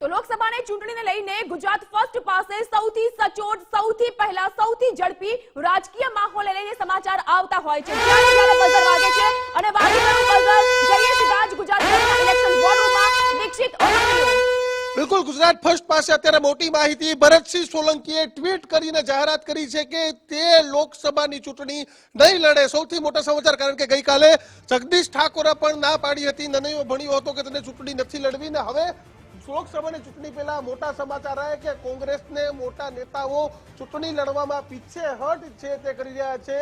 તો લોકસભાની ચૂંટણીને લઈને ગુજરાત ફર્સ્ટ પાસે સૌથી સચોટ, સૌથી પહેલા, સૌથી ઝડપી રાજકીય માહોલ લઈને સમાચાર આવતા હોય છે. અને બિલકુલ, ગુજરાત ફર્સ્ટ પાસે અત્યારે મોટી માહિતી ભરતસિંહ સોલંકીએ ટ્વીટ કરીને જાહેરાત કરી છે કે તે લોકસભાની ચૂંટણી નહીં લડે. સૌથી મોટો સમાચાર, કારણ કે ગઈકાલે જગદીશ ઠાકોરે પણ ના પાડી હતી. નનૈયો ભણ્યો હતો કે તેને ચૂંટણી નથી લડવી ને હવે લોકસભાની ચૂંટણી પહેલા મોટા સમાચાર આવ્યા કે કોંગ્રેસને મોટા નેતાઓ ચૂંટણી લડવામાં પીછેહટ છે તે કરી રહ્યા છે.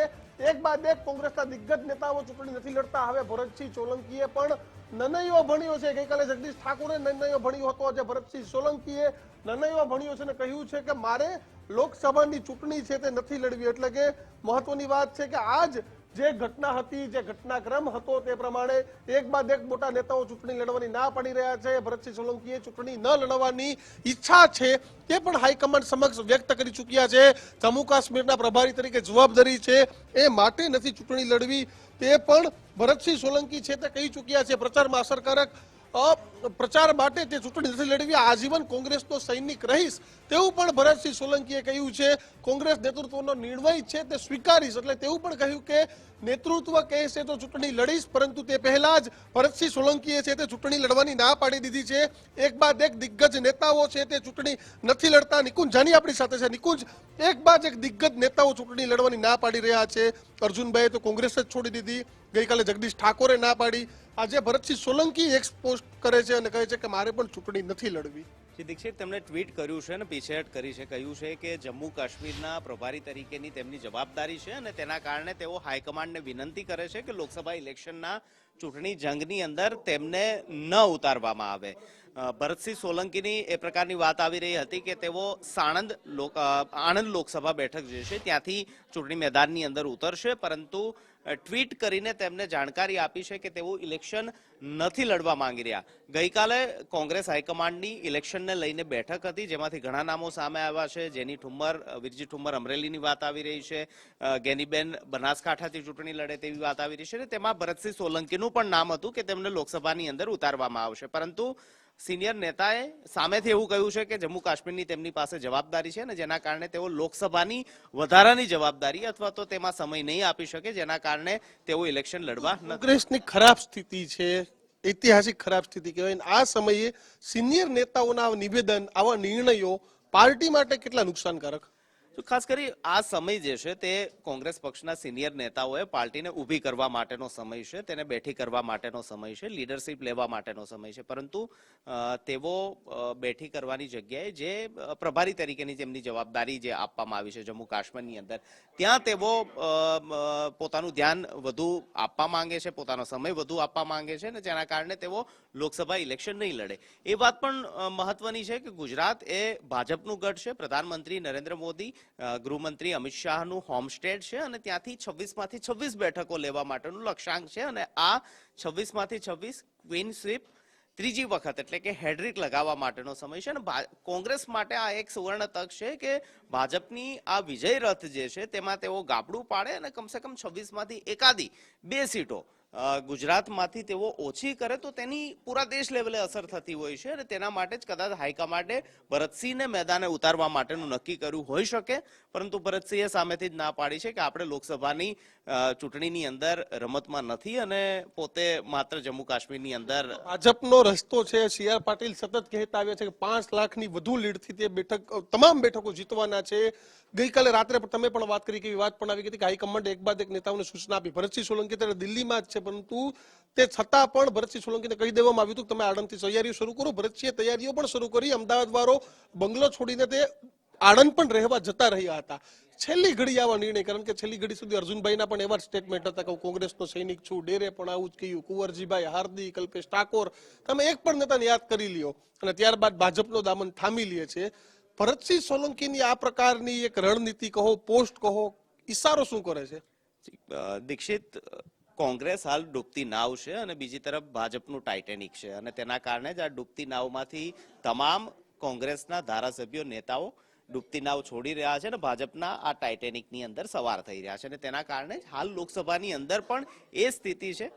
એક બાદ એક કોંગ્રેસના દિગ્ગજ નેતાઓ ચૂંટણી નથી લડતા. હવે ભરતસિંહ સોલંકીએ પણ નનૈયો ભણ્યો છે. ગઈકાલે જગદીશ ઠાકોરે નનૈયો ભણ્યો હતો. આજે ભરતસિંહ સોલંકીએ નનૈયો ભણ્યો છે અને કહ્યું છે કે મારે લોકસભાની ચૂંટણી છે તે નથી લડવી. એટલે કે મહત્વની વાત છે કે આજ જે ઘટના હતી, જે ઘટનાક્રમ હતો તે પ્રમાણે એક બાદ એક મોટા નેતાઓ ચૂંટણી લડવાની ના પાડી રહ્યા છે. ભરતસિંહ સોલંકીએ ચૂંટણી ન લડવાની ઈચ્છા છે તે પણ હાઈકમાન્ડ સમક્ષ વ્યક્ત કરી ચૂક્યા છે. જમ્મુ કાશ્મીરના પ્રભારી તરીકે જવાબદારી છે એ માટે નથી ચૂંટણી લડવી. તે પણ ભરતસિંહ સોલંકી છે તે કહી ચૂક્યા છે. પ્રચારમાં અસરકારક પ્રચાર માટે તે ચૂંટણી નથી લડવી આજીવન કોંગ્રેસનો સૈનિક રહીશ. તેવું પણ ભરતસિંહ સોલંકીએ કહ્યું છે. કોંગ્રેસ નેતૃત્વનો નિર્ણય છે તે સ્વીકારીશ. એટલે તેવું પણ કહ્યું કે નેતૃત્વ કહેશે તો ચૂંટણી લડીશ, પરંતુ તે પહેલા જ ભરતસિંહ સોલંકીએ છે તે ચૂંટણી લડવાની ના પાડી દીધી છે. એક બાદ એક દિગ્ગજ નેતાઓ છે તે ચૂંટણી નથી લડતા. નિકુંજ જાની આપણી સાથે છે. નિકુંજ, એક બાદ એક દિગ્ગજ નેતાઓ ચૂંટણી લડવાની ના પાડી રહ્યા છે. અર્જુનભાઈએ તો કોંગ્રેસ જ છોડી દીધી. ગઈકાલે જગદીશ ઠાકોરે ના પાડી. આજે ભરતસિંહ સોલંકી એક પોસ્ટ કરે છે અને કહે છે કે મારે પણ ચૂંટણી નથી લડવી. શ્રી દીક્ષિત, તેમણે ટ્વીટ કર્યું છે અને પીછેહટ કરી છે, કહ્યું છે કે જમ્મુ કાશ્મીરના પ્રભારી તરીકેની તેમની જવાબદારી છે અને તેના કારણે તેઓ હાઈકમાન્ડને વિનંતી કરે છે કે લોકસભા ઇલેક્શનના ચૂંટણી જંગની અંદર તેમને ન ઉતારવામાં આવે. ભરતસિંહ સોલંકીની એ પ્રકારની વાત આવી રહી હતી કે તેઓ સાણંદ લોક- આણંદ લોકસભા બેઠક જે છે ત્યાંથી ચૂંટણી મેદાનની અંદર ઉતરશે, પરંતુ ટ્વીટ કરીને તેમને જાણકારી આપી છે કે તેઓ ઇલેક્શન નથી લડવા માંગી રહ્યા. ગઈકાલે કોંગ્રેસ હાઈકમાન્ડની ઇલેક્શનને લઈને બેઠક હતી, જેમાંથી ઘણા નામો સામે આવ્યા છે. જેની ઠુમ્મર વિરજી ઠુમ્મર અમરેલીની વાત આવી રહી છે. ગેનીબેન બનાસકાંઠાથી ચૂંટણી લડે તેવી વાત આવી રહી છે અને તેમાં ભરતસિંહ સોલંકીનું પણ નામ હતું કે તેમને લોકસભાની અંદર ઉતારવામાં આવશે. પરંતુ સિનિયર નેતાએ સામેથી એવું કહ્યું છે કે જમ્મુ કાશ્મીરની તેમની પાસે જવાબદારી છે અને જેના કારણે તેઓ લોકસભાની વધારાની જવાબદારી અથવા તો તેમાં સમય નહીં આપી શકે, જેના કારણે તેઓ ઇલેક્શન લડવા કોંગ્રેસની ખરાબ સ્થિતિ છે, ઐતિહાસિક ખરાબ સ્થિતિ કહેવાય. આ સમયે સિનિયર નેતાઓના નિવેદન, આવા નિર્ણયો પાર્ટી માટે કેટલા નુકસાનકારક? ખાસ કરી આ સમય જે છે તે કોંગ્રેસ પક્ષના સિનિયર નેતાઓએ પાર્ટીને ઊભી કરવા માટેનો સમય છે, તેને બેઠી કરવા માટેનો સમય છે, લીડરશિપ લેવા માટેનો સમય છે. પરંતુ તેઓ બેઠી કરવાની જગ્યાએ જે પ્રભારી તરીકેની જેમની જવાબદારી જે આપવામાં આવી છે જમ્મુ કાશ્મીરની અંદર, ત્યાં તેઓ પોતાનું ધ્યાન વધુ આપવા માંગે છે, પોતાનો સમય વધુ આપવા માંગે છે અને જેના કારણે તેઓ લોકસભા ઇલેક્શન નહીં લડે. એ વાત પણ મહત્વની છે કે ગુજરાત એ ભાજપનું ગઢ છે. પ્રધાનમંત્રી નરેન્દ્ર મોદી ગૃહમંત્રી અમિત શાહનું હોમ સ્ટેટ છે અને ત્યાંથી છવ્વીસમાંથી છવ્વીસ બેઠકો લેવા માટેનું લક્ષ્યાંક છે અને આ છવ્વીસમાંથી છવ્વીસ ક્વીન સ્વીપ ત્રીજી વખત એટલે કે હેડ્રિક લગાવવા માટેનો સમય છે અને કોંગ્રેસ માટે આ એક સુવર્ણ તક છે કે ભાજપની આ વિજય રથ જે છે તેમાં તેઓ ગાબડું પાડે અને કમસે કમ છવ્વીસમાંથી એકાદી બે સીટો ગુજરાતમાંથી તેઓ ઓછી કરે તો તેની પૂરા દેશ લેવલે અસર થતી હોય છે અને તેના માટે જ કદાચ હાઈકમાન્ડે ભરતસિંહને મેદાને ઉતારવા માટેનું નક્કી કર્યું હોઈ શકે. પરંતુ ભરતસિંહે સામેથી જ ના પાડી છે કે આપણે લોકસભાની ચૂંટણીની અંદર રમતમાં નથી અને પોતે માત્ર જમ્મુ કાશ્મીરની અંદર ભાજપનો રસ્તો છે, સી આર પાટીલ સતત કહેતા આવ્યા છે કે પાંચ લાખની વધુ લીડથી તે બેઠક તમામ બેઠકો જીતવાના છે. ગઈકાલે રાત્રે તમે પણ વાત કરી કે વાત પણ આવી હતી કે હાઈકમાન્ડે એક બાદ એક નેતાઓને સૂચના આપી. ભરતસિંહ સોલંકી ત્યારે દિલ્હીમાં જ છે પરંતુ તે છતાં પણ ભરતસિંહ સોલંકીને કહી દેવામાં આવ્યું હતું કે તમે આણંદથી તૈયારીઓ શરૂ કરો. ભરતસિંહે તૈયારીઓ પણ શરૂ કરી. અમદાવાદ વાળો બંગલો છોડીને તે આણંદ પણ રહેવા જતા રહ્યા હતા. છેલ્લી ઘડી આવા નિર્ણય, કારણ કે છેલ્લી ઘડી સુધી અર્જુનભાઈના પણ એવા સ્ટેટમેન્ટ હતા કે હું કોંગ્રેસનો સૈનિક છું, ડેરે પણ આવું જ કહ્યું. કુંવરજીભાઈ, હાર્દિક, કલ્પેશ ઠાકોર, તમે એક પણ નેતાને યાદ કરી લ્યો. અને ત્યારબાદ ભાજપનો દામન થામી લે છે. ભરતસિંહ સોલંકીની આ પ્રકારની એક રણનીતિ કહો, પોસ્ટ કહો, ઈશારો શું કરે છે? દીક્ષિત કોંગ્રેસ હાલ ડૂબતી નાવ છે અને બીજી તરફ ભાજપનું ટાઇટેનિક છે. અને તેના કારણે જ આ ડૂબતી નાવમાંથી તમામ કોંગ્રેસના ધારાસભ્યો, નેતાઓ ડૂબતી નાવ છોડી રહ્યા છે અને ભાજપના આ ટાઇટેનિકની અંદર સવાર થઈ રહ્યા છે. અને તેના કારણે હાલ લોકસભાની અંદર પણ એ સ્થિતિ છે.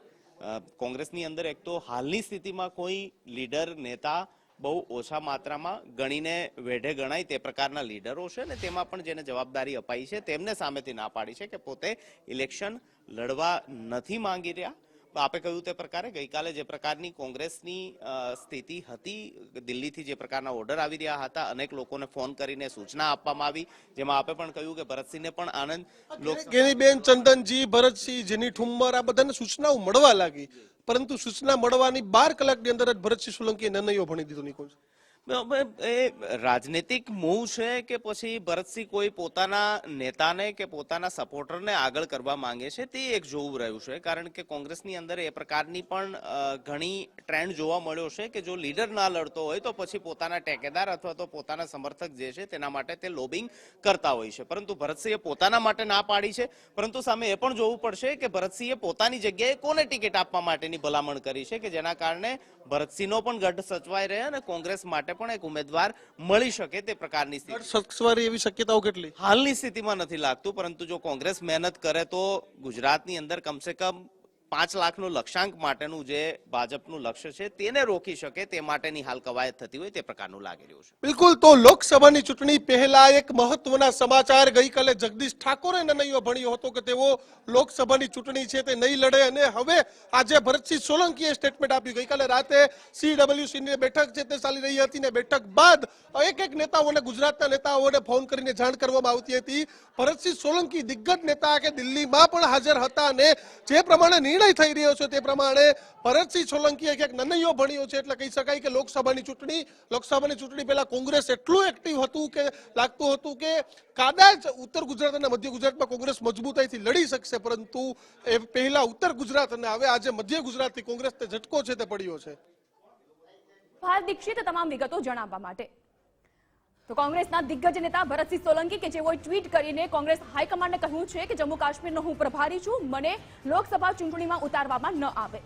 કોંગ્રેસની અંદર એક તો હાલની સ્થિતિમાં કોઈ લીડર, નેતા બહુ ઓછા માત્રામાં ગણીને વેઢે ગણાય તે પ્રકારના લીડરો છે ને તેમાં પણ જેને જવાબદારી અપાઈ છે, તેમને સામેથી ના પાડી છે કે પોતે ઇલેક્શન લડવા નથી માંગી રહ્યા. આપે કહ્યું તે પ્રકારે ગઈકાલે જે પ્રકારની કોંગ્રેસની સ્થિતિ હતી, દિલ્હીથી જે પ્રકારના ઓર્ડર આવી રહ્યા હતા, અનેક લોકોને ફોન કરીને સૂચના આપવામાં આવી, જેમાં આપે પણ કહ્યું કે ભરતસિંહને પણ આનંદ ગેનીબેન ચંદનજી, ભરતસિંહ, જેની ઠુમ્મર, આ બધાને સૂચનાઓ મળવા લાગી. પરંતુ સૂચના મળવાની બાર કલાકની અંદર જ ભરતસિંહ સોલંકીએ નિર્ણયો ભણી દીધો નિકુંજ એ રાજનીતિક મૂવ છે કે પછી ભરતસિંહ કોઈ પોતાના નેતાને કે પોતાના સપોર્ટરને આગળ કરવા માંગે છે તે એક જોવું રહ્યું છે. કારણ કે કોંગ્રેસની અંદર એ પ્રકારની પણ ઘણી ટ્રેન્ડ જોવા મળ્યો છે કે જો લીડર ના લડતો હોય તો પછી પોતાના ટેકેદાર અથવા તો પોતાના સમર્થક જે છે તેના માટે તે લોબિંગ કરતા હોય છે. પરંતુ ભરતસિંહે પોતાના માટે ના પાડી છે. પરંતુ સામે એ પણ જોવું પડશે કે ભરતસિંહે પોતાની જગ્યાએ કોને ટિકિટ આપવા માટેની ભલામણ કરી છે કે જેના કારણે ભરતસિંહનો પણ ગઢ સચવાઈ રહે અને કોંગ્રેસ માટે પણ એક ઉમેદવાર મળી શકે તે પ્રકારની સ્થિતિ. સક્ષવારી એવી શક્યતાઓ કેટલી? હાલની સ્થિતિમાં નથી લાગતું પરંતુ જો કોંગ્રેસ મહેનત કરે તો ગુજરાતની અંદર કમસે કમ પાંચ લાખનું લક્ષ્યાંક માટેનું જે ભાજપનું લક્ષ્ય છે, તેને રોકી શકે તે માટેની હાલ કવાયત થતી હોય તે પ્રકારનું લાગી રહ્યું છે. બિલકુલ, તો લોકસભાની ચૂંટણી પહેલા એક મહત્વના સમાચાર ગઈકાલે જગદીશ ઠાકોરે નનૈયો ભણ્યો હતો કે તેઓ લોકસભાની ચૂંટણી છે તે નહીં લડે અને હવે આજે ભરતસિંહ સોલંકીએ સ્ટેટમેન્ટ આપ્યું ગઈકાલે રાતે સીડબ્લ્યુસીની બેઠક છે તે ચાલી રહી હતી ને બેઠક બાદ એક એક નેતાઓને, ગુજરાતના નેતાઓને ફોન કરીને જાણ કરવામાં આવતી હતી. ભરતસિંહ સોલંકી દિગ્ગજ નેતા કે દિલ્હીમાં પણ હાજર હતા અને જે પ્રમાણે નિર્ણય થઈ રહ્યો છે તે પ્રમાણે ભરતસિંહ સોલંકીએ ક્યાંક નનૈયો ભણ્યો છે એટલે કહી શકાય કે લોકસભાની ચૂંટણી લોકસભાની ચૂંટણી પહેલા કોંગ્રેસ એટલું એક્ટિવ હતું કે લાગતું હતું કે કદાચ ઉત્તર ગુજરાત અને મધ્ય ગુજરાતમાં કોંગ્રેસ મજબૂતાઈથી લડી શકશે, પરંતુ એ પહેલા ઉત્તર ગુજરાત અને હવે આજે મધ્ય ગુજરાતથી કોંગ્રેસને ઝટકો છે તે પડ્યો છે. ભારત દીક્ષિત તમામ વિગતો જણાવવા માટે. તો કોંગ્રેસના દિગ્ગજ નેતા ભરતસિંહ સોલંકી કે જેઓએ ટ્વીટ કરીને કોંગ્રેસ હાઈકમાન્ડને કહ્યું છે કે જમ્મુ કાશ્મીરનો હું પ્રભારી છું, મને લોકસભા ચૂંટણીમાં ઉતારવામાં ન આવે.